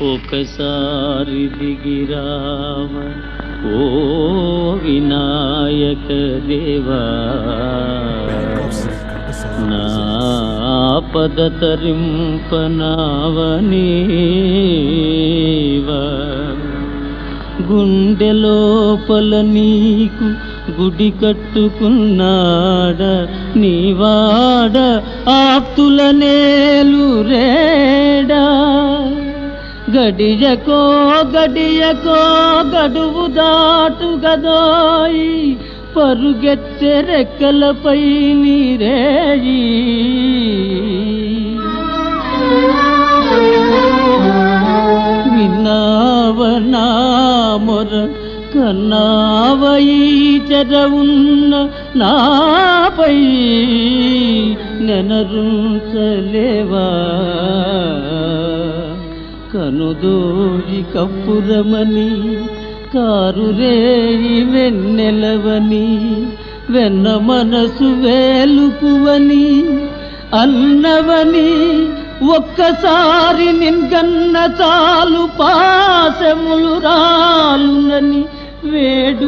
ఒకసారి దిగిరావ ఓ వినాయక దేవా. నా పద తరింపనావనీవా. గుండె లోపల నీకు గుడి కట్టుకున్నాడ నీవాడ ఆప్తుల నేలు రేడా. గడియకో గడియకో గడువు దాటు గదోయి పరుగెత్తె రెక్కలపై నీరేయి. విన్నావనా మొర కన్నావయి చెరవున్న నాపై నెనరుంచలేవా? కనుదోయి కప్పురమని కారు రేయి వెన్నెలవని వెన్న మనసు వేలుపువని అన్నవని ఒక్కసారి నిన్గన్న చాలు పాశములు రాలునని వేడువాడదేవా